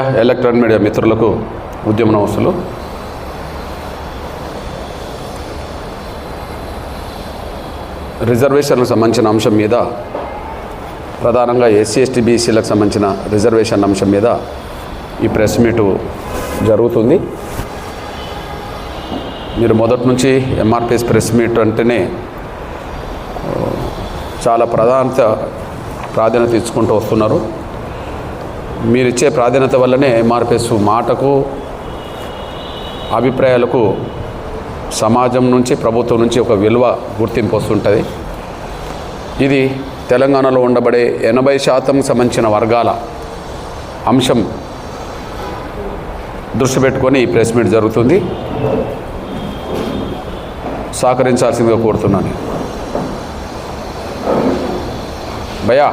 Media electronic media మిత్రులకు ఉద్యమ నమస్తులు రిజర్వేషన్లకు సంబంధించిన అంశం మీద ప్రధానంగా ఎస్సీ ఎస్టీ బీసీలకు సంబంధించిన రిజర్వేషన్ అంశం మీద ఈ ప్రెస్ మీటు జరుగుతుంది. మీరు మొదటి నుంచి ఎంఆర్పిఎస్ ప్రెస్ మీట్ అంటేనే చాలా ప్రధానత ప్రాధాన్యత ఇచ్చుకుంటూ వస్తున్నారు. మీరు ఇచ్చే ప్రాధాన్యత వల్లనే ఎంఆర్పిఎస్ మాటకు అభిప్రాయాలకు సమాజం నుంచి ప్రభుత్వం నుంచి ఒక విలువ గుర్తింపు వస్తుంటుంది. ఇది తెలంగాణలో ఉండబడే ఎనభై శాతం సంబంధించిన వర్గాల అంశం దృష్టి పెట్టుకొని ఈ ప్రెస్ మీట్ జరుగుతుంది. సహకరించాల్సిందిగా కోరుతున్నాను. భయా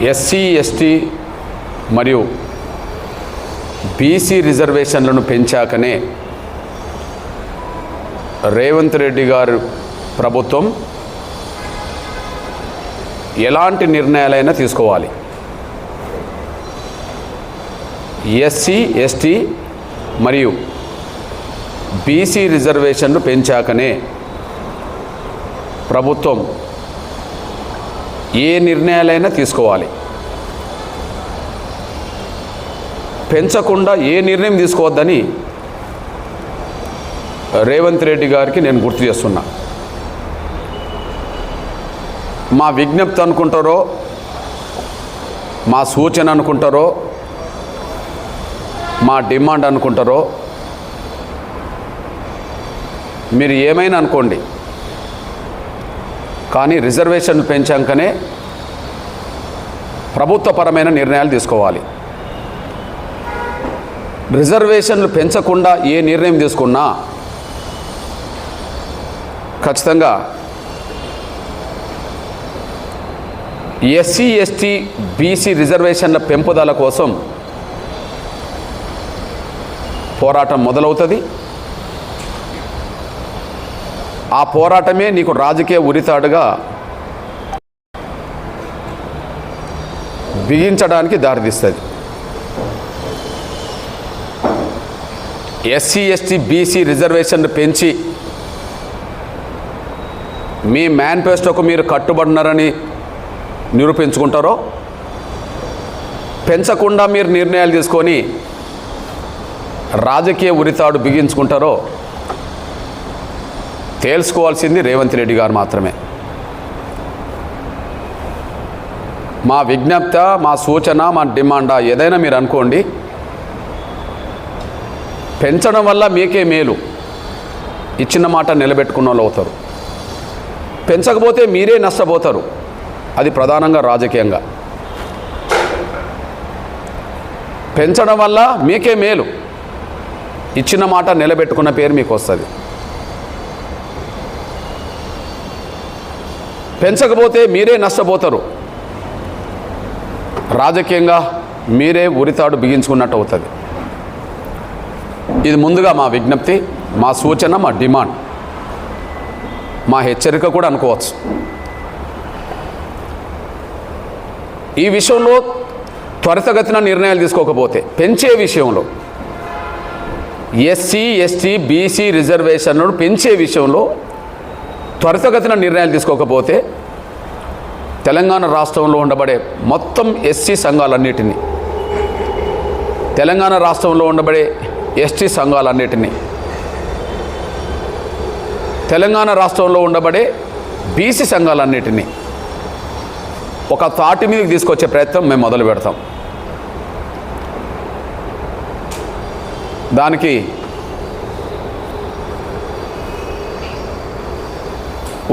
ఎస్సీ ఎస్టీ మరియు బీసీ రిజర్వేషన్లను పెంచాకనే రేవంత్ రెడ్డి గారు ప్రభుత్వం ఎలాంటి నిర్ణయాలైనా తీసుకోవాలి. ఎస్సీ ఎస్టీ మరియు బీసీ రిజర్వేషన్లు పెంచాకనే ప్రభుత్వం ఏ నిర్ణయాలైనా తీసుకోవాలి. పెంచకుండా ఏ నిర్ణయం తీసుకోవద్దని రేవంత్ రెడ్డి గారికి నేను గుర్తు చేస్తున్నా. మా విజ్ఞప్తి అనుకుంటారో మా సూచన అనుకుంటారో మా డిమాండ్ అనుకుంటారో మీరు ఏమైనా అనుకోండి. కానీ రిజర్వేషన్ పెంచాకనే ప్రభుత్వపరమైన నిర్ణయాలు తీసుకోవాలి. రిజర్వేషన్లు పెంచకుండా ఏ నిర్ణయం తీసుకున్నా ఖచ్చితంగా ఎస్సీ ఎస్టీ బీసీ రిజర్వేషన్ల పెంపుదల కోసం పోరాటం మొదలవుతుంది. ఆ పోరాటమే నీకు రాజకీయ ఉరితాడుగా బిగించడానికి దారితీస్తుంది. ఎస్సీ ఎస్టీ బీసీ రిజర్వేషన్లు పెంచి మీ మేనిఫెస్టోకు మీరు కట్టుబడినారని నిరూపించుకుంటారో? పెంచకుండా మీరు నిర్ణయాలు తీసుకొని రాజకీయ ఉరితాడు బిగించుకుంటారో? తేల్చుకోవాల్సింది రేవంత్ రెడ్డి గారు మాత్రమే. మా విజ్ఞప్త మా సూచన మా డిమాండా ఏదైనా మీరు అనుకోండి పెంచడం వల్ల మీకే మేలు. ఇచ్చిన మాట నిలబెట్టుకున్న వాళ్ళు అవుతారు. పెంచకపోతే మీరే నష్టపోతారు. అది ప్రధానంగా రాజకీయంగా. పెంచడం వల్ల మీకే మేలు. ఇచ్చిన మాట నిలబెట్టుకున్న పేరు మీకు వస్తుంది. పెంచకపోతే మీరే నష్టపోతారు. రాజకీయంగా మీరే ఉరితాడు బిగించుకున్నట్టు అవుతుంది. ఇది ముందుగా మా విజ్ఞప్తి మా సూచన మా డిమాండ్. మా హెచ్చరిక కూడా అనుకోవచ్చు. ఈ విషయంలో త్వరితగతిన నిర్ణయాలు తీసుకోకపోతే పెంచే విషయంలో ఎస్సీ ఎస్టీ బీసీ రిజర్వేషన్లను పెంచే విషయంలో త్వరితగతిన నిర్ణయాలు తీసుకోకపోతే తెలంగాణ రాష్ట్రంలో ఉండబడే మొత్తం ఎస్సీ సంఘాలన్నిటినీ తెలంగాణ రాష్ట్రంలో ఉండబడే ఎస్టీ సంఘాలన్నిటినీ తెలంగాణ రాష్ట్రంలో ఉండబడే బీసీ సంఘాలన్నిటినీ ఒక తాటి మీదకి తీసుకొచ్చే ప్రయత్నం మేము మొదలు పెడతాం దానికి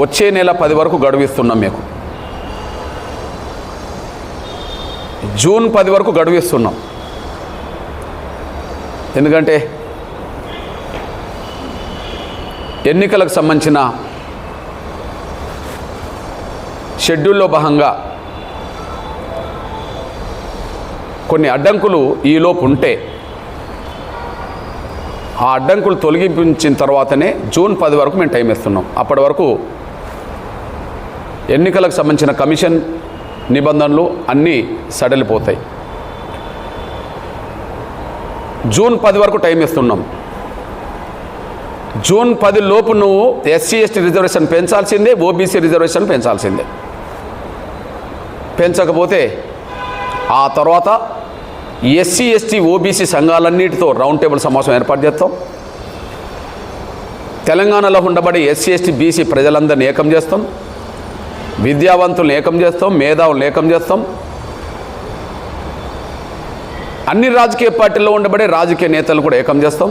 వచ్చే నెల పది వరకు గడువిస్తున్నాం మీకు జూన్ పది వరకు గడువిస్తున్నాం. ఎందుకంటే ఎన్నికలకు సంబంధించిన షెడ్యూల్లో భాగంగా కొన్ని అడ్డంకులు ఈలోపు ఉంటే ఆ అడ్డంకులు తొలగించిన తర్వాతనే జూన్ పది వరకు మేము టైం ఇస్తున్నాం అప్పటి వరకు ఎన్నికలకు సంబంధించిన కమిషన్ నిబంధనలు అన్నీ సడలిపోతాయి. జూన్ పది వరకు టైం ఇస్తున్నాం. జూన్ పది లోపు నువ్వు ఎస్సీ ఎస్టీ రిజర్వేషన్ పెంచాల్సిందే ఓబీసీ రిజర్వేషన్ పెంచాల్సిందే. పెంచకపోతే ఆ తర్వాత ఎస్సీ ఎస్టీ ఓబీసీ సంఘాలన్నిటితో రౌండ్ టేబుల్ సమావేశం ఏర్పాటు చేస్తాం. తెలంగాణలో ఉండబడి ఎస్సీ ఎస్టీ బీసీ ప్రజలందరినీ ఏకం చేస్తాం. విద్యావంతులను ఏకం చేస్తాం మేధావులను ఏకం చేస్తాం. అన్ని రాజకీయ పార్టీల్లో ఉండబడే రాజకీయ నేతలు కూడా ఏకం చేస్తాం.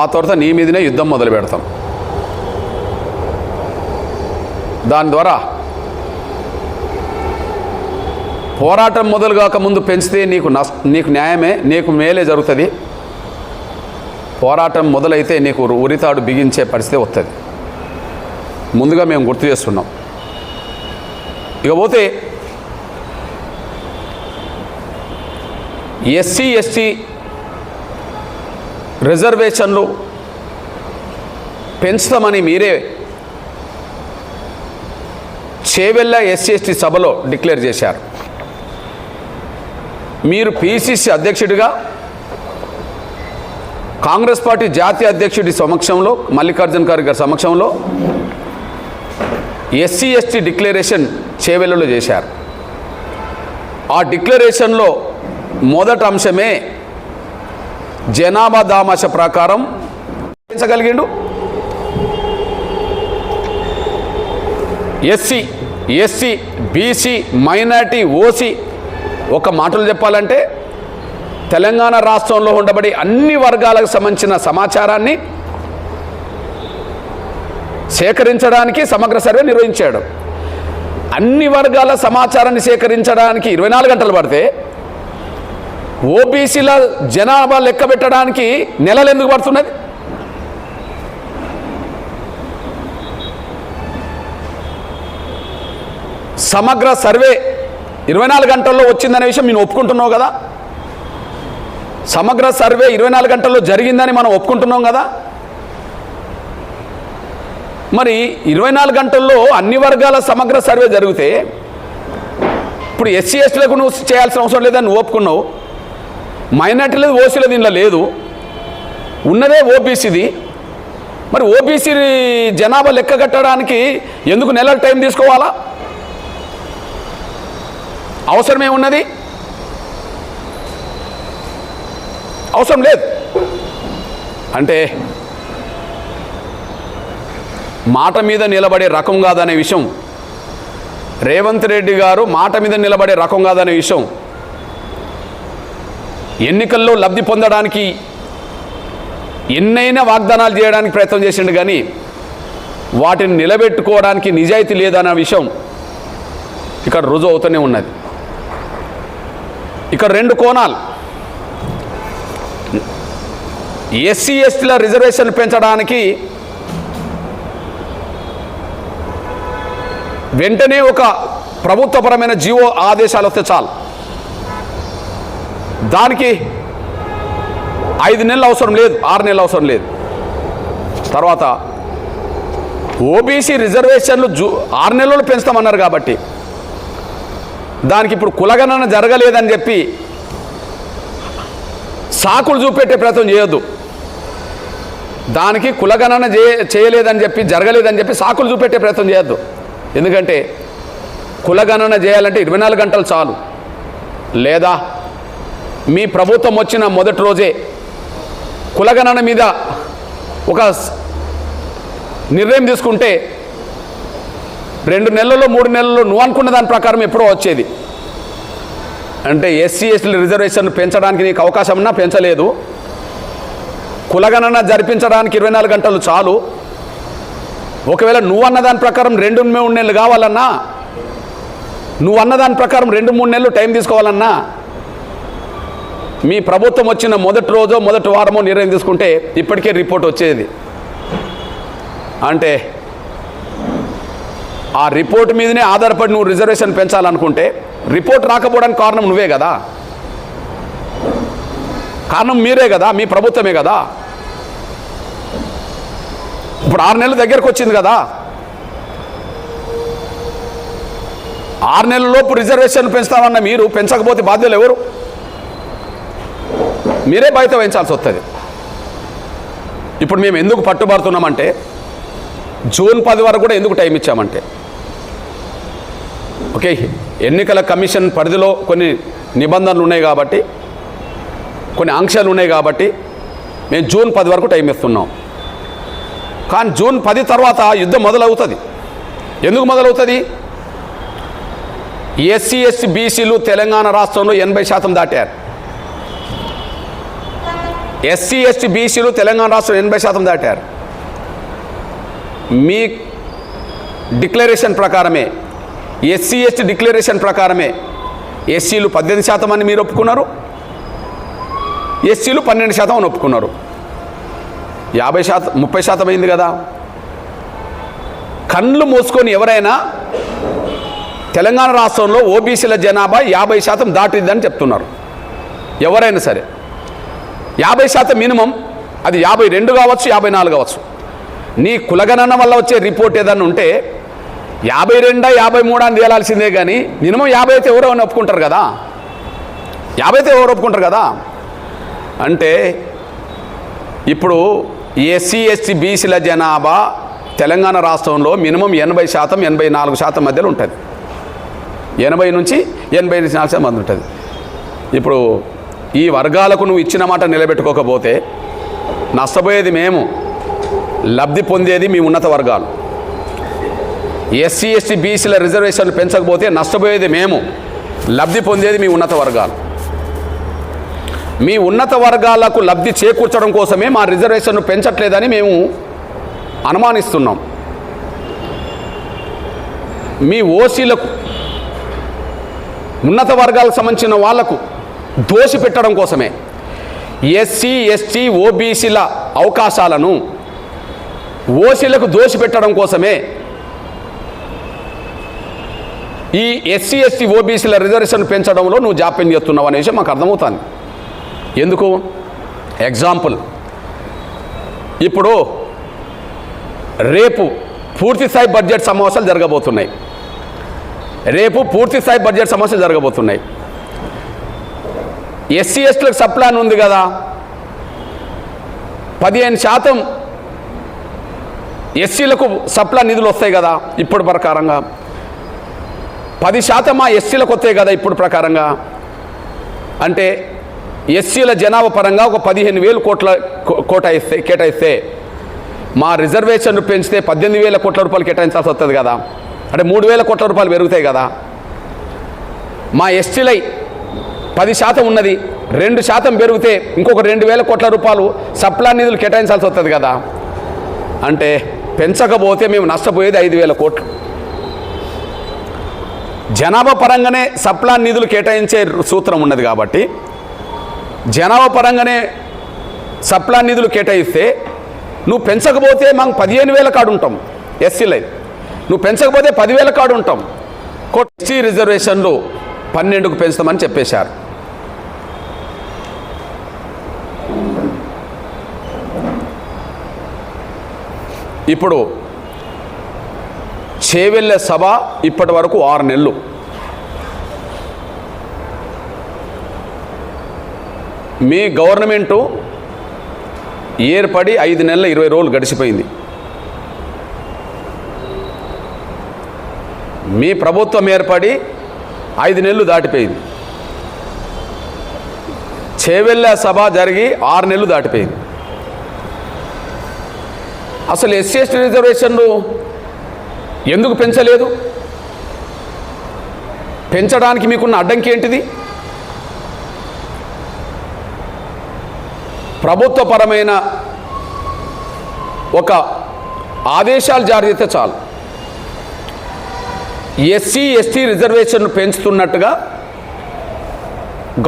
ఆ తర్వాత నీ మీదనే యుద్ధం మొదలు పెడతాం. దాని ద్వారా పోరాటం మొదలు కాక ముందు పెంచితే నీకు నష్ట నీకు న్యాయమే నీకు మేలే జరుగుతుంది. పోరాటం మొదలైతే నీకు ఉరితాడు బిగించే పరిస్థితి వస్తుంది ముందుగా మేము గుర్తు చేస్తున్నాం. ఇకపోతే ఎస్సీ ఎస్టీ రిజర్వేషన్లు పెంచుతామని మీరే చేవెళ్ళ ఎస్సీ ఎస్టీ సభలో డిక్లేర్ చేశారు. మీరు పిసిసి అధ్యక్షుడిగా కాంగ్రెస్ పార్టీ జాతీయ అధ్యక్షుడి సమక్షంలో మల్లికార్జున ఖర్గే గారి సమక్షంలో ఎస్సీ ఎస్టీ డిక్లరేషన్ చేవెళ్ళలో చేశారు. ఆ డిక్లరేషన్లో మొదటి అంశమే జనాభా దామాష ప్రకారం పెంచగలిగిండు. SC SC BC minority OC ఒక మాటలు చెప్పాలంటే తెలంగాణ రాష్ట్రంలో ఉండబడి అన్ని వర్గాలకు సంబంధించిన సమాచారాన్ని సేకరించడానికి సమగ్ర సర్వే నిర్వహించాడు. అన్ని వర్గాల సమాచారాన్ని సేకరించడానికి ఇరవై నాలుగు గంటలు పడితే ఓబీసీల జనాభా లెక్క పెట్టడానికి నెలలు ఎందుకు పడుతున్నది? సమగ్ర సర్వే ఇరవై నాలుగు గంటల్లో వచ్చిందనే విషయం నేను ఒప్పుకుంటున్నావు కదా? సమగ్ర సర్వే ఇరవై నాలుగు గంటల్లో జరిగిందని మనం ఒప్పుకుంటున్నాం కదా? మరి ఇరవై నాలుగు గంటల్లో అన్ని వర్గాల సమగ్ర సర్వే జరిగితే ఇప్పుడు ఎస్సీ ఎస్టీలకు నువ్వు చేయాల్సిన అవసరం లేదని నువ్వు ఒప్పుకున్నావు? మైనార్టీ లేదు ఓసీలో దీనిలో లేదు. ఉన్నదే ఓబీసీది. మరి ఓబీసీ జనాభా లెక్క కట్టడానికి ఎందుకు నెలల టైం తీసుకోవాలా? అవసరమే ఉన్నది? అవసరం లేదు. అంటే మాట మీద నిలబడే రకం కాదనే విషయం. రేవంత్ రెడ్డి గారు మాట మీద నిలబడే రకం కాదనే విషయం. ఎన్నికల్లో లబ్ధి పొందడానికి ఎన్నైనా వాగ్దానాలు చేయడానికి ప్రయత్నం చేసిండు కానీ వాటిని నిలబెట్టుకోవడానికి నిజాయితీ లేదన్న విషయం ఇక్కడ రుజువు అవుతూనే ఉన్నది. ఇక్కడ రెండు కోణాలు. ఎస్సీ ఎస్టీల రిజర్వేషన్ పెంచడానికి వెంటనే ఒక ప్రభుత్వపరమైన జీవో ఆదేశాలు వస్తే చాలు. దానికి ఐదు నెలలు అవసరం లేదు ఆరు నెలలు అవసరం లేదు. తర్వాత ఓబీసీ రిజర్వేషన్లు జూ ఆరు నెలలు పెంచుతామన్నారు కాబట్టి దానికి ఇప్పుడు కులగణన జరగలేదని చెప్పి సాకులు చూపెట్టే ప్రయత్నం చేయొద్దు. దానికి కులగణన చేయలేదని చెప్పి జరగలేదని చెప్పి సాకులు చూపెట్టే ప్రయత్నం చేయొద్దు. ఎందుకంటే కులగణన చేయాలంటే ఇరవై నాలుగు గంటలు చాలు. లేదా మీ ప్రభుత్వం వచ్చిన మొదటి రోజే కులగణన మీద ఒక నిర్ణయం తీసుకుంటే రెండు నెలల్లో మూడు నెలల్లో నువ్వు అనుకున్న దాని ప్రకారం ఎప్పుడో వచ్చేది. అంటే ఎస్సీ ఎస్టీ రిజర్వేషన్ పెంచడానికి నీకు అవకాశం ఉన్నా పెంచలేదు. కులగణన జరిపించడానికి ఇరవై నాలుగు గంటలు చాలు. ఒకవేళ నువ్వు అన్నదాని ప్రకారం రెండు మూడు నెలలు కావాలన్నా నువ్వు అన్నదాని ప్రకారం రెండు మూడు నెలలు టైం తీసుకోవాలన్నా మీ ప్రభుత్వం వచ్చిన మొదటి రోజో మొదటి వారమో నిర్ణయం తీసుకుంటే ఇప్పటికే రిపోర్ట్ వచ్చేది. అంటే ఆ రిపోర్ట్ మీదనే ఆధారపడి నువ్వు రిజర్వేషన్ పెంచాలనుకుంటే రిపోర్ట్ రాకపోవడానికి కారణం నువ్వే కదా. కారణం మీరే కదా మీ ప్రభుత్వమే కదా. ఇప్పుడు ఆరు నెలల దగ్గరకు వచ్చింది కదా. ఆరు నెలలలోపు రిజర్వేషన్ పెంచుతామన్న మీరు పెంచకపోతే బాధ్యులు ఎవరు? మీరే బయట వహించాల్సి వస్తుంది. ఇప్పుడు మేము ఎందుకు పట్టుబడుతున్నామంటే జూన్ పది వరకు కూడా ఎందుకు టైం ఇచ్చామంటే. ఓకే ఎన్నికల కమిషన్ పరిధిలో కొన్ని నిబంధనలు ఉన్నాయి కాబట్టి కొన్ని ఆంక్షలు ఉన్నాయి కాబట్టి మేము జూన్ పది వరకు టైం ఇస్తున్నాం. కానీ జూన్ పది తర్వాత యుద్ధం మొదలవుతుంది. ఎందుకు మొదలవుతుంది? ఎస్సీ ఎస్సీ బీసీలు తెలంగాణ రాష్ట్రంలో ఎనభై శాతం దాటారు. ఎస్సీ ఎస్టీ బీసీలు తెలంగాణ రాష్ట్రం ఎనభై శాతం దాటారు. మీ డిక్లరేషన్ ప్రకారమే ఎస్సీ ఎస్టీ డిక్లరేషన్ ప్రకారమే ఎస్సీలు పద్దెనిమిది శాతం అని మీరు ఒప్పుకున్నారు. ఎస్సీలు పన్నెండు శాతం అని ఒప్పుకున్నారు. యాభై శాతం ముప్పై శాతం అయింది కదా. కళ్ళు మూసుకొని ఎవరైనా తెలంగాణ రాష్ట్రంలో ఓబీసీల జనాభా యాభై శాతం దాటిందని చెప్తున్నారు. ఎవరైనా సరే. యాభై శాతం మినిమం అది యాభై రెండు కావచ్చు యాభై నాలుగు కావచ్చు. నీ కులగణన వల్ల వచ్చే రిపోర్ట్ ఏదన్నా ఉంటే యాభై రెండా యాభై మూడా అని తేలాల్సిందే కానీ మినిమం యాభై అయితే ఎవరో అని ఒప్పుకుంటారు కదా. యాభై అయితే ఎవరు ఒప్పుకుంటారు కదా. అంటే ఇప్పుడు ఎస్సీ ఎస్టీ బీసీల జనాభా తెలంగాణ రాష్ట్రంలో మినిమం ఎనభై శాతం ఎనభై నాలుగు శాతం మధ్యలో ఉంటుంది. ఎనభై నుంచి ఎనభై నాలుగు శాతం మంది ఉంటుంది. ఇప్పుడు ఈ వర్గాలకు నువ్వు ఇచ్చిన మాట నిలబెట్టుకోకపోతే నష్టపోయేది మేము లబ్ధి పొందేది మీ ఉన్నత వర్గాలు. ఎస్సీ ఎస్టీ బీసీల రిజర్వేషన్లు పెంచకపోతే నష్టపోయేది మేము లబ్ధి పొందేది మీ ఉన్నత వర్గాలు. మీ ఉన్నత వర్గాలకు లబ్ధి చేకూర్చడం కోసమే మా రిజర్వేషన్ను పెంచట్లేదని మేము అనుమానిస్తున్నాం. మీ ఓసీలకు ఉన్నత వర్గాలకు సంబంధించిన వాళ్ళకు దోషి పెట్టడం కోసమే ఎస్సీ ఎస్టీ ఓబీసీల అవకాశాలను ఓసీలకు దోషి పెట్టడం కోసమే ఈ ఎస్సీ ఎస్టీ ఓబీసీల రిజర్వేషన్ పెంచడంలో నువ్వు జాప్యం చేస్తున్నావు అనే విషయం మాకు అర్థమవుతుంది. ఎందుకు? ఎగ్జాంపుల్ ఇప్పుడు రేపు పూర్తి స్థాయి బడ్జెట్ సమావేశాలు జరగబోతున్నాయి. రేపు పూర్తి స్థాయి బడ్జెట్ సమావేశాలు జరగబోతున్నాయి. ఎస్సీ ఎస్టీలకు సప్లాన్ ఉంది కదా. పదిహేను శాతం ఎస్సీలకు సప్లా నిధులు వస్తాయి కదా ఇప్పుడు ప్రకారంగా. పది శాతం ఆ ఎస్సీలకు వస్తాయి కదా ఇప్పుడు ప్రకారంగా. అంటే ఎస్సీల జనాభా పరంగా ఒక పదిహేను వేలు కోట్ల కోట ఇస్తే కేటాయిస్తే మా రిజర్వేషన్ పెంచితే పద్దెనిమిది వేల కోట్ల రూపాయలు కేటాయించాల్సి వస్తుంది కదా. అంటే మూడు వేల కోట్ల రూపాయలు పెరుగుతాయి కదా. మా ఎస్టీలై పది శాతం ఉన్నది. రెండు శాతం పెరిగితే ఇంకొక రెండు వేల కోట్ల రూపాయలు సప్లా నిధులు కేటాయించాల్సి వస్తుంది కదా. అంటే పెంచకపోతే మేము నష్టపోయేది ఐదు వేల కోట్లు. జనాభా పరంగానే సప్లా నిధులు కేటాయించే సూత్రం ఉన్నది కాబట్టి జనాభా పరంగానే సప్లా నిధులు కేటాయిస్తే నువ్వు పెంచకపోతే మాకు పదిహేను వేల కాడు ఉంటాం ఎస్సీలై నువ్వు పెంచకపోతే పదివేల కాడు ఉంటాం. ఎస్టీ రిజర్వేషన్లు పన్నెండుకు పెంచుతామని చెప్పేశారు. ఇప్పుడు చేవెళ్ళే సభ ఇప్పటి వరకు ఆరు నెలలు. మీ గవర్నమెంటు ఏర్పడి ఐదు నెలల ఇరవై రోజులు గడిచిపోయింది. మీ ప్రభుత్వం ఏర్పడి ఐదు నెలలు దాటిపోయింది. చేవెళ్ళ సభ జరిగి ఆరు నెలలు దాటిపోయింది. అసలు ఎస్సీ ఎస్టీ రిజర్వేషన్లు ఎందుకు పెంచలేదు? పెంచడానికి మీకున్న అడ్డంకి ఏంటిది? ప్రభుత్వపరమైన ఒక ఆదేశాలు జారీ చేస్తే చాలు. ఎస్సీ ఎస్టీ రిజర్వేషన్ పెంచుతున్నట్టుగా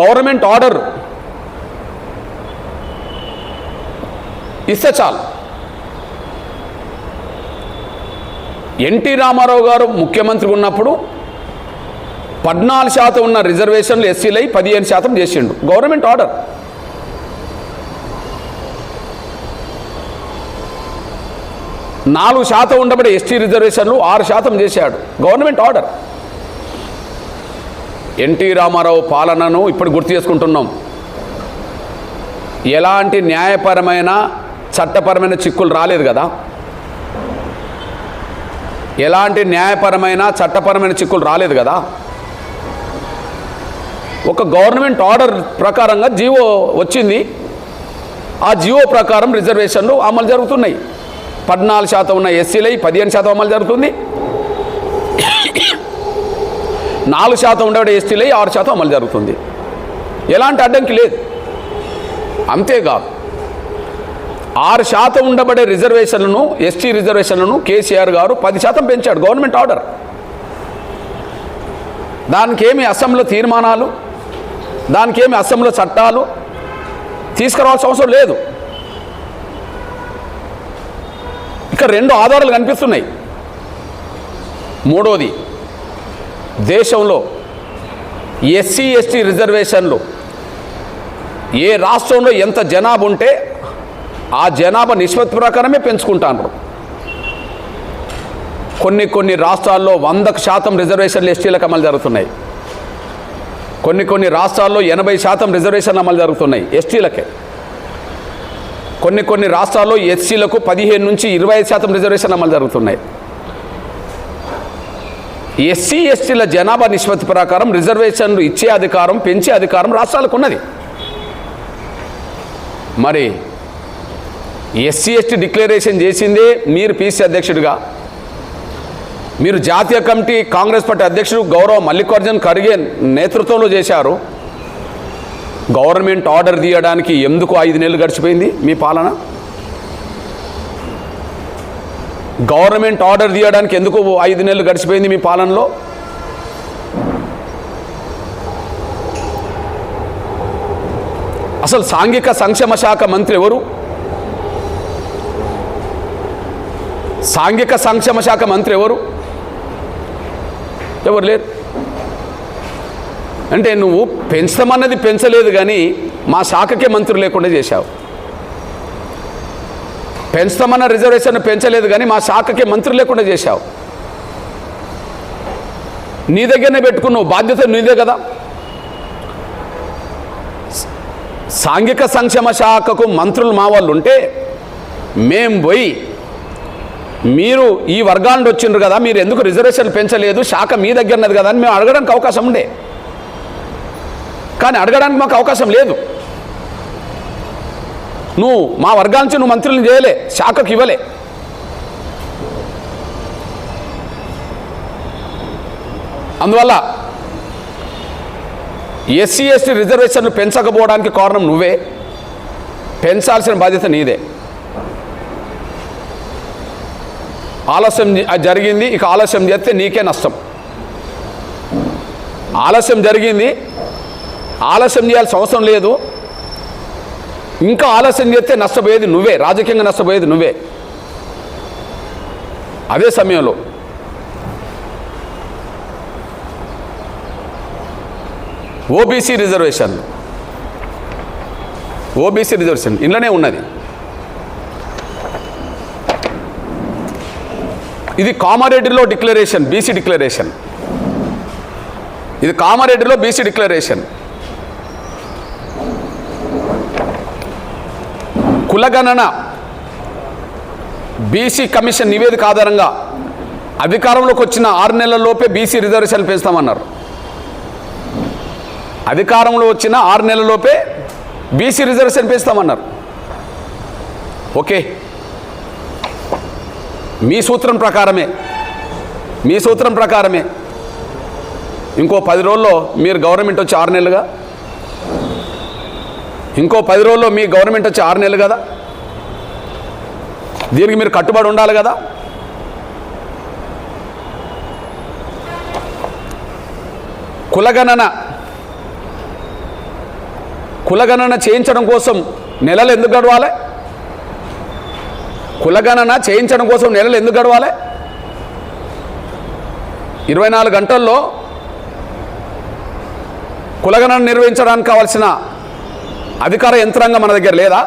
గవర్నమెంట్ ఆర్డర్ ఇస్తే చాలు. ఎన్టీ రామారావు గారు ముఖ్యమంత్రి ఉన్నప్పుడు పద్నాలుగు శాతం ఉన్న రిజర్వేషన్లు ఎస్సీలై పదిహేను శాతం చేసిండు. Government order. నాలుగు శాతం ఉండబడే ఎస్టీ రిజర్వేషన్లు ఆరు శాతం చేశాడు. గవర్నమెంట్ ఆర్డర్ ఎన్టీ రామారావు పాలనను ఇప్పుడు గుర్తు చేసుకుంటున్నాం. ఎలాంటి న్యాయపరమైన చట్టపరమైన చిక్కులు రాలేదు కదా. ఎలాంటి న్యాయపరమైన చట్టపరమైన చిక్కులు రాలేదు కదా. ఒక గవర్నమెంట్ ఆర్డర్ ప్రకారంగా జీవో వచ్చింది. ఆ జీవో ప్రకారం రిజర్వేషన్లు అమలు జరుగుతున్నాయి. పద్నాలుగు శాతం ఉన్న ఎస్సీలై పదిహేను శాతం అమలు జరుగుతుంది. నాలుగు శాతం ఉండేవాడు ఎస్టీలై ఆరు శాతం అమలు జరుగుతుంది. ఎలాంటి అడ్డంకి లేదు. అంతేకాదు ఆరు శాతం ఉండబడే రిజర్వేషన్లను ఎస్టీ రిజర్వేషన్లను కేసీఆర్ గారు పది శాతం పెంచాడు గవర్నమెంట్ ఆర్డర్. దానికి ఏమి అసెంబ్లీలో తీర్మానాలు దానికి ఏమి అసెంబ్లీలో చట్టాలు తీసుకురావాల్సిన అవసరం లేదు. ఇక రెండు ఆధారాలు కనిపిస్తున్నాయి. మూడోది దేశంలో ఎస్సీ ఎస్టీ రిజర్వేషన్లు ఏ రాష్ట్రంలో ఎంత జనాభా ఉంటే ఆ జనాభా నిష్పత్తి ప్రకారమే పెంచుకుంటాను కొన్ని కొన్ని రాష్ట్రాల్లో వందకు శాతం రిజర్వేషన్లు ఎస్టీలకు అమలు జరుగుతున్నాయి. కొన్ని కొన్ని రాష్ట్రాల్లో ఎనభై శాతం రిజర్వేషన్లు అమలు జరుగుతున్నాయి ఎస్టీలకే. కొన్ని కొన్ని రాష్ట్రాల్లో ఎస్సీలకు పదిహేను నుంచి ఇరవై శాతం రిజర్వేషన్ అమలు జరుగుతున్నాయి. ఎస్సీ ఎస్టీల జనాభా నిష్పత్తి ప్రకారం రిజర్వేషన్లు ఇచ్చే అధికారం పెంచే అధికారం రాష్ట్రాలకు ఉన్నది. మరి ఎస్సీ ఎస్టీ డిక్లరేషన్ చేసిందే మీరు పీసీ అధ్యక్షుడిగా. మీరు జాతీయ కమిటీ కాంగ్రెస్ పార్టీ అధ్యక్షుడు గౌరవ మల్లికార్జున్ ఖర్గే నేతృత్వంలో చేశారు. గవర్నమెంట్ ఆర్డర్ తీయడానికి ఎందుకు ఐదు నెలలు గడిచిపోయింది? మీ పాలన? గవర్నమెంట్ ఆర్డర్ తీయడానికి ఎందుకు ఐదు నెలలు గడిచిపోయింది మీ పాలనలో? అసలు సాంఘిక సంక్షేమ శాఖ మంత్రి ఎవరు? సాంఘిక సంక్షేమ శాఖ మంత్రి ఎవరు? ఎవరు లేరు? అంటే నువ్వు పెంచమన్నది పెంచలేదు కానీ మా శాఖకే మంత్రి లేకుండా చేశావు. పెంచుతామన్న రిజర్వేషన్ పెంచలేదు కానీ మా శాఖకే మంత్రి లేకుండా చేశావు. నీ దగ్గరనే పెట్టుకున్నావు బాధ్యత నీదే కదా. సాంఘిక సంక్షేమ శాఖకు మంత్రులు మా వాళ్ళు ఉంటే మేం పోయి మీరు ఈ వర్గాల నుండి వచ్చిండ్రు కదా మీరు ఎందుకు రిజర్వేషన్ పెంచలేదు శాఖ మీ దగ్గరన్నది కదా అని మేము అడగడానికి అవకాశం ఉండే. కానీ అడగడానికి మాకు అవకాశం లేదు. నువ్వు మా వర్గాల నుంచి నువ్వు మంత్రులను చేయలే శాఖకు ఇవ్వలే. అందువల్ల ఎస్సీ ఎస్టీ రిజర్వేషన్లు పెంచకపోవడానికి కారణం నువ్వే. పెంచాల్సిన బాధ్యత నీదే. ఆలస్యం జరిగింది ఇక ఆలస్యం చేస్తే నీకే నష్టం. ఆలస్యం జరిగింది ఆలస్యం చేయాల్సిన అవసరం లేదు. ఇంకా ఆలస్యం చేస్తే నష్టపోయేది నువ్వే రాజకీయంగా నష్టపోయేది నువ్వే. అదే సమయంలో ఓబీసీ రిజర్వేషన్. ఓబీసీ రిజర్వేషన్ ఇంట్లోనే ఉన్నది. ఇది కామారెడ్డిలో డిక్లరేషన్ బీసీ డిక్లరేషన్. ఇది కామారెడ్డిలో బీసీ డిక్లరేషన్. కులగణన బీసీ కమిషన్ నివేదిక ఆధారంగా అధికారంలోకి వచ్చిన ఆరు నెలల్లోపే బీసీ రిజర్వేషన్ పెంచుతామన్నారు. అధికారంలో వచ్చిన ఆరు నెలల్లోపే బీసీ రిజర్వేషన్ పెంచుతామన్నారు. ఓకే. మీ సూత్రం ప్రకారమే. మీ సూత్రం ప్రకారమే. ఇంకో పది రోజుల్లో మీరు గవర్నమెంట్ వచ్చి ఆరు నెలలుగా ఇంకో పది రోజుల్లో మీ గవర్నమెంట్ వచ్చి ఆరు నెలలు కదా? దీనికి మీరు కట్టుబడి ఉండాలి కదా? కులగణన. కులగణన చేయించడం కోసం నెలలు ఎందుకు గడవాలి? కులగణన చేయించడం కోసం నెలలు ఎందుకు గడవాలి? ఇరవై నాలుగు గంటల్లో కులగణన నిర్వహించడానికి కావాల్సిన అధికార యంత్రాంగం మన దగ్గర లేదా?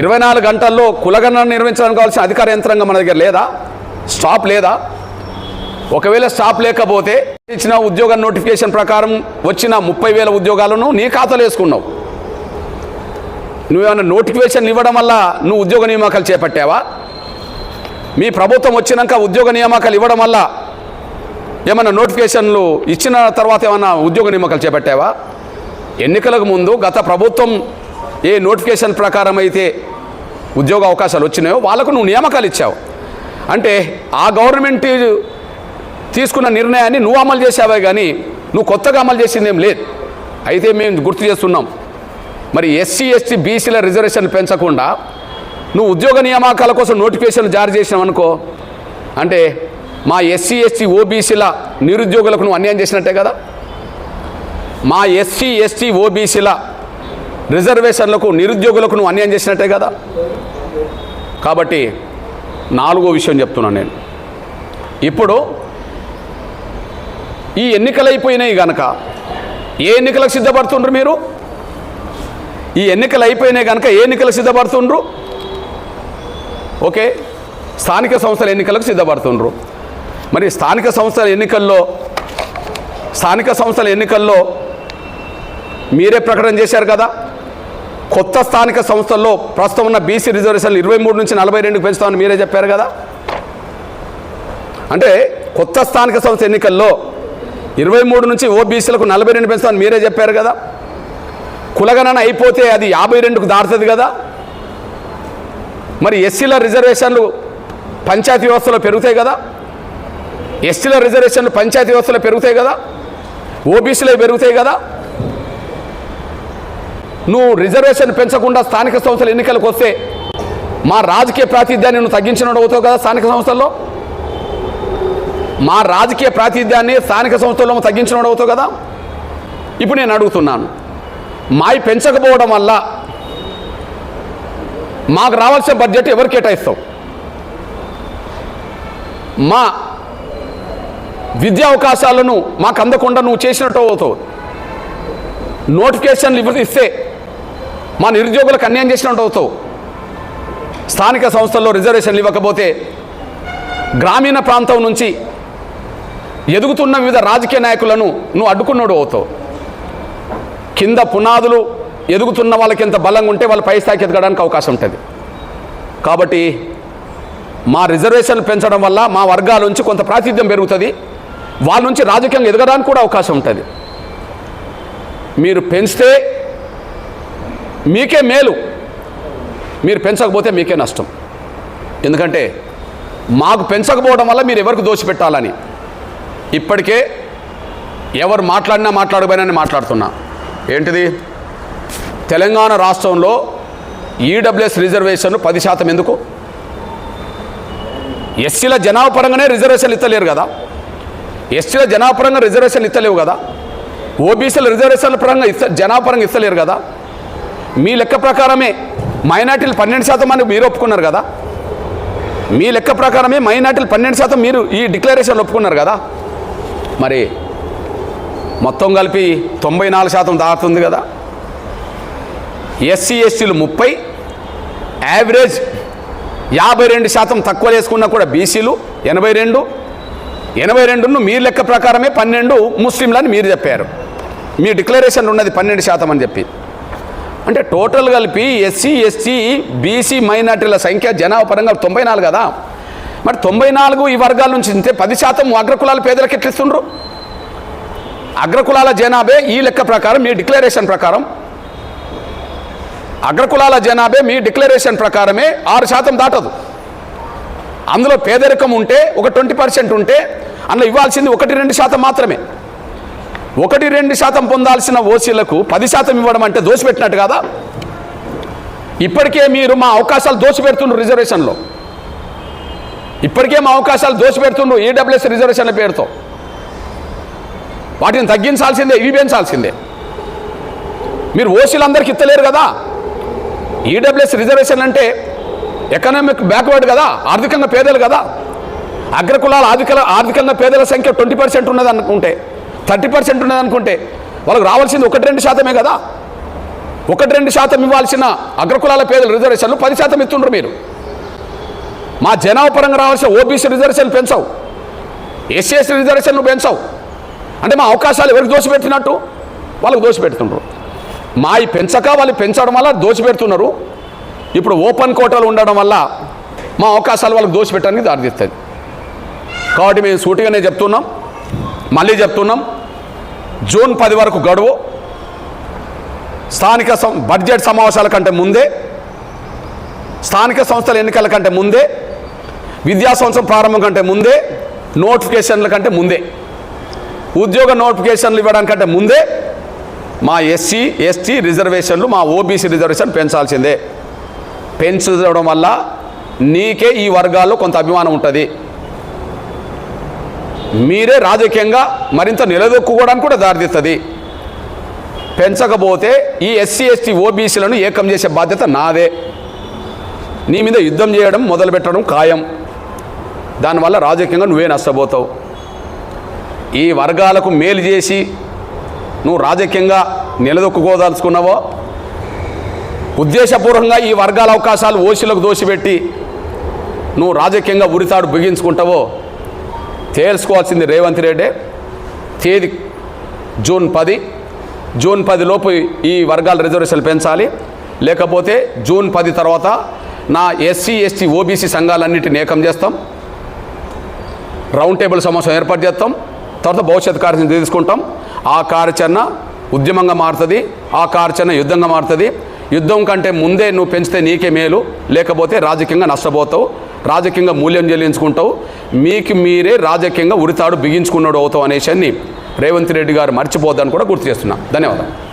ఇరవై నాలుగు గంటల్లో కులగణన నిర్వహించడానికి కావాల్సిన అధికార యంత్రాంగం మన దగ్గర లేదా? స్టాప్ లేదా? ఒకవేళ స్టాప్ లేకపోతే ఇచ్చిన ఉద్యోగ నోటిఫికేషన్ ప్రకారం వచ్చిన ముప్పై వేల ఉద్యోగాలను నీ ఖాతాలో వేసుకున్నావు. నువ్వేమైనా నోటిఫికేషన్ ఇవ్వడం వల్ల నువ్వు ఉద్యోగ నియామకాలు చేపట్టావా? మీ ప్రభుత్వం వచ్చినాక ఉద్యోగ నియామకాలు ఇవ్వడం వల్ల ఏమైనా నోటిఫికేషన్లు ఇచ్చిన తర్వాత ఏమైనా ఉద్యోగ నియామకాలు చేపట్టావా? ఎన్నికలకు ముందు గత ప్రభుత్వం ఏ నోటిఫికేషన్ ప్రకారం అయితే ఉద్యోగ అవకాశాలు వచ్చినాయో వాళ్ళకు నువ్వు నియామకాలు ఇచ్చావు. అంటే ఆ గవర్నమెంట్ తీసుకున్న నిర్ణయాన్ని నువ్వు అమలు చేసావే కానీ నువ్వు కొత్తగా అమలు చేసింది ఏం లేదు. అయితే మేము గుర్తు చేస్తున్నాం. మరి ఎస్సీ ఎస్టీ బీసీల రిజర్వేషన్ పెంచకుండా నువ్వు ఉద్యోగ నియామకాల కోసం నోటిఫికేషన్ జారీ చేసినావు అనుకో అంటే మా ఎస్సీ ఎస్టీ ఓబీసీల నిరుద్యోగులకు నువ్వు అన్యాయం చేసినట్టే కదా? మా ఎస్సీ ఎస్టీ ఓబీసీల రిజర్వేషన్లకు నిరుద్యోగులకు నువ్వు అన్యాయం చేసినట్టే కదా? కాబట్టి నాలుగో విషయం చెప్తున్నాను నేను. ఇప్పుడు ఈ ఎన్నికలు అయిపోయినాయి గనక ఏ ఎన్నికలకు సిద్ధపడుతుండ్రు మీరు? ఈ ఎన్నికలు అయిపోయినాయి కనుక ఏ ఎన్నికలకు సిద్ధపడుతుండ్రు? ఓకే స్థానిక సంస్థల ఎన్నికలకు సిద్ధపడుతుండ్రు. మరి స్థానిక సంస్థల ఎన్నికల్లో స్థానిక సంస్థల ఎన్నికల్లో మీరే ప్రకటన చేశారు కదా? కొత్త స్థానిక సంస్థల్లో ప్రస్తుతం ఉన్న బీసీ రిజర్వేషన్లు ఇరవై మూడు నుంచి నలభై రెండుకి పెంచుతామని మీరే చెప్పారు కదా? అంటే కొత్త స్థానిక సంస్థ ఎన్నికల్లో ఇరవై మూడు నుంచి ఓబీసీలకు నలభై రెండు పెంచుతామని మీరే చెప్పారు కదా? కులగణన అయిపోతే అది యాభై రెండుకు దాటుతుంది కదా? మరి ఎస్సీల రిజర్వేషన్లు పంచాయతీ వ్యవస్థలో పెరుగుతాయి కదా? ఎస్టీల రిజర్వేషన్లు పంచాయతీ వ్యవస్థలో పెరుగుతాయి కదా? ఓబీసీలో పెరుగుతాయి కదా? నువ్వు రిజర్వేషన్ పెంచకుండా స్థానిక సంస్థల ఎన్నికలకు వస్తే మా రాజకీయ ప్రాతినిధ్యాన్ని నువ్వు తగ్గించినట్టు అవుతావు కదా స్థానిక సంస్థల్లో? మా రాజకీయ ప్రాతినిధ్యాన్ని స్థానిక సంస్థల్లో తగ్గించినట్టు అవుతావు కదా? ఇప్పుడు నేను అడుగుతున్నాను. మాయి పెంచకపోవడం వల్ల మాకు రావాల్సిన బడ్జెట్ ఎవరు కేటాయిస్తావు? మా విద్యా అవకాశాలను మాకు అందకుండా నువ్వు చేసినట్టు అవుతావు. నోటిఫికేషన్లు ఇవ్వ ఇస్తే మా నిరుద్యోగులకు అన్యాయం చేసినట్టు అవుతావు. స్థానిక సంస్థల్లో రిజర్వేషన్లు ఇవ్వకపోతే గ్రామీణ ప్రాంతం నుంచి ఎదుగుతున్న వివిధ రాజకీయ నాయకులను నువ్వు అడ్డుకున్నాడు అవుతావు. కింద పునాదులు ఎదుగుతున్న వాళ్ళకి ఎంత బలంగా ఉంటే వాళ్ళు పై స్థాయికి ఎదగడానికి అవకాశం ఉంటుంది. కాబట్టి మా రిజర్వేషన్లు పెంచడం వల్ల మా వర్గాల నుంచి కొంత ప్రాతినిధ్యం పెరుగుతుంది. వాళ్ళ నుంచి రాజకీయంగా ఎదగడానికి కూడా అవకాశం ఉంటుంది. మీరు పెంచితే మీకే మేలు. మీరు పెంచకపోతే మీకే నష్టం. ఎందుకంటే మాకు పెంచకపోవడం వల్ల మీరు ఎవరికి దోచిపెట్టాలని ఇప్పటికే ఎవరు మాట్లాడినా మాట్లాడబోయినని మాట్లాడుతున్నా. ఏంటిది? తెలంగాణ రాష్ట్రంలో ఈడబ్ల్యూఎస్ రిజర్వేషన్ పది శాతం ఎందుకు? ఎస్సీల జనాపరంగానే రిజర్వేషన్లు ఇస్తలేరు కదా. ఎస్సీల జనాపరంగా రిజర్వేషన్లు ఇస్తలేవు కదా. ఓబీసీల రిజర్వేషన్ల పరంగా ఇస్త జనాపరంగా ఇస్తలేరు కదా. మీ లెక్క ప్రకారమే మైనార్టీలు పన్నెండు శాతం అని మీరు ఒప్పుకున్నారు కదా? మీ లెక్క ప్రకారమే మైనార్టీలు పన్నెండు శాతం మీరు ఈ డిక్లరేషన్ ఒప్పుకున్నారు కదా? మరి మొత్తం కలిపి తొంభై నాలుగు శాతం దాటుతుంది కదా? ఎస్సీ ఎస్టీలు ముప్పై యావరేజ్ యాభై రెండు శాతం తక్కువ వేసుకున్నా కూడా బీసీలు ఎనభై రెండు ఎనభై రెండును మీ లెక్క ప్రకారమే పన్నెండు ముస్లింలని మీరు చెప్పారు. మీ డిక్లరేషన్ ఉన్నది పన్నెండు శాతం అని చెప్పి. అంటే టోటల్ కలిపి ఎస్సీ ఎస్టీ బీసీ మైనార్టీల సంఖ్య జనాభా పరంగా తొంభై నాలుగు కదా. మరి తొంభై నాలుగు ఈ వర్గాల నుంచి ఇంతే పది శాతం అగ్రకులాల పేదలకు ఎట్లిస్తుండ్రు? అగ్రకులాల జనాభే ఈ లెక్క ప్రకారం మీ డిక్లరేషన్ ప్రకారం. అగ్రకులాల జనాభే మీ డిక్లరేషన్ ప్రకారమే ఆరు శాతం దాటదు. అందులో పేదరికం ఉంటే ఒక ట్వంటీ పర్సెంట్ ఉంటే అందులో ఇవ్వాల్సింది ఒకటి రెండు శాతం మాత్రమే. ఒకటి రెండు శాతం పొందాల్సిన ఓసీలకు పది శాతం ఇవ్వడం అంటే దోసిపెట్టినట్టు కదా? ఇప్పటికే మీరు మా అవకాశాలు దోసిపెడుతుండ్రు రిజర్వేషన్లో. ఇప్పటికే మా అవకాశాలు దోసిపెడుతుండ్రు ఈడబ్ల్యూఎస్ రిజర్వేషన్ల పేరుతో. వాటిని తగ్గించాల్సిందే ఇవి పెంచాల్సిందే మీరు ఓసీలందరికీ ఇస్తలేరు కదా? ఈడబ్ల్యూఎస్ రిజర్వేషన్ అంటే ఎకనామిక్ బ్యాక్వర్డ్ కదా? ఆర్థికంగా పేదలు కదా? అగ్రకులాల ఆర్థిక ఆర్థికంగా పేదల సంఖ్య ట్వంటీ పర్సెంట్ ఉన్నది అనుకుంటే థర్టీ పర్సెంట్ ఉన్నదనుకుంటే వాళ్ళకి రావాల్సింది ఒకటి రెండు శాతమే కదా. ఒకటి రెండు శాతం ఇవ్వాల్సిన అగ్రకులాల పేదల రిజర్వేషన్లు పది శాతం ఇస్తుండ్రు మీరు. మా జనాభపరంగా రావాల్సిన ఓబీసీ రిజర్వేషన్ పెంచవు. ఎస్సీ రిజర్వేషన్ నువ్వు పెంచవు. అంటే మా అవకాశాలు ఎవరికి దోషపెట్టినట్టు? వాళ్ళకు దోషపెడుతుండ్రు. పెడుతుండ్రు ఈ పెంచక వాళ్ళు పెంచడం వల్ల దోషపెడుతున్నారు. ఇప్పుడు ఓపెన్ కోటలు ఉండడం వల్ల మా అవకాశాలు వాళ్ళకి దోషపెట్టడానికి దారితీస్తుంది కాబట్టి మేము సూటిగానే చెప్తున్నాం. మళ్ళీ చెప్తున్నాం జూన్ పది వరకు గడువు స్థానిక సం- బడ్జెట్ సమావేశాల కంటే ముందే స్థానిక సంస్థల ఎన్నికల కంటే ముందే విద్యా సంవత్సరం ప్రారంభం కంటే ముందే నోటిఫికేషన్ల కంటే ముందే. ఉద్యోగ నోటిఫికేషన్లు ఇవ్వడానికంటే ముందే మా ఎస్సీ ఎస్టీ రిజర్వేషన్లు మా ఓబీసీ రిజర్వేషన్ పెంచాల్సిందే. పెంచడం వల్ల నీకే ఈ వర్గాల్లో కొంత అభిమానం ఉంటుంది. మీరే రాజకీయంగా మరింత నిలదొక్కుకోవడానికి కూడా దారితీస్తుంది. పెంచకపోతే ఈ ఎస్సీ ఎస్టీ ఓబీసీలను ఏకం చేసే బాధ్యత నాదే. నీ మీద యుద్ధం చేయడం మొదలుపెట్టడం ఖాయం. దానివల్ల రాజకీయంగా నువ్వే నష్టపోతావు. ఈ వర్గాలకు మేలు చేసి నువ్వు రాజకీయంగా నిలదొక్కుకోదాల్చుకున్నావో ఉద్దేశపూర్వకంగా ఈ వర్గాల అవకాశాలు ఓసీలకు దోషిపెట్టి నువ్వు రాజకీయంగా ఉరితాడు బిగించుకుంటావో తేల్చుకోవాల్సింది రేవంత్ రెడ్డే. తేదీ జూన్ పది. జూన్ పది లోపు ఈ వర్గాల రిజర్వేషన్లు పెంచాలి. లేకపోతే జూన్ పది తర్వాత నా ఎస్సీ ఎస్టీ ఓబీసీ సంఘాలన్నింటినీ ఏకం చేస్తాం. రౌండ్ టేబుల్ సమావేశం ఏర్పాటు చేస్తాం. తర్వాత భవిష్యత్ కార్యాచరణ తీసుకుంటాం. ఆ కార్యాచరణ ఉద్యమంగా మారుతుంది. ఆ కార్యాచరణ యుద్ధంగా మారుతుంది. యుద్ధం కంటే ముందే నువ్వు పెంచితే నీకే మేలు లేకపోతే రాజకీయంగా నష్టపోతావు రాజకీయంగా మూల్యం చెల్లించుకుంటావు మీకు మీరే రాజకీయంగా ఉరితాడు బిగించుకున్నాడు అవుతావు అనేసి రేవంత్ రెడ్డి గారు మర్చిపోద్దని కూడా గుర్తు చేస్తున్నా. ధన్యవాదాలు.